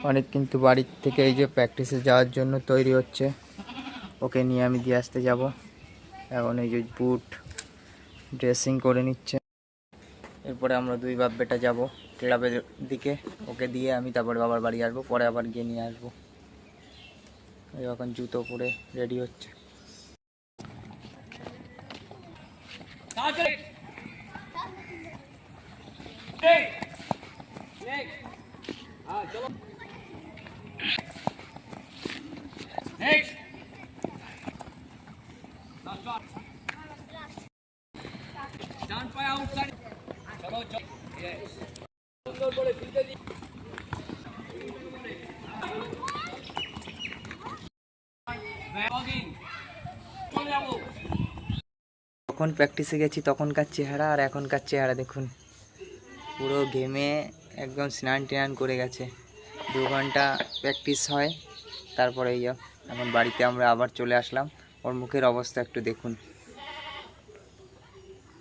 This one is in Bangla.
অনেক কিন্তু বাড়ির থেকে এই যে প্র্যাকটিসে যাওয়ার জন্য তৈরি হচ্ছে ওকে নিয়ে আমি দিয়ে আসতে যাব এখন এই যে বুট ড্রেসিং করে নিচ্ছে এরপরে আমরা দুই বাপ বেটা যাব ক্লাবের দিকে ওকে দিয়ে আমি তারপরে বাবার বাড়ি আসব পরে আবার গিয়ে নিয়ে আসব এখন জুতো পরে রেডি হচ্ছে যখন প্র্যাকটিসে গেছি, তখনকার চেহারা আর এখনকার চেহারা দেখুন। পুরো ঘেমে একদম স্নান টান করে গেছে। দু ঘণ্টা প্র্যাকটিস হয়, তারপরে এই এখন বাড়িতে আমরা আবার চলে আসলাম। ওর মুখের অবস্থা একটু দেখুন।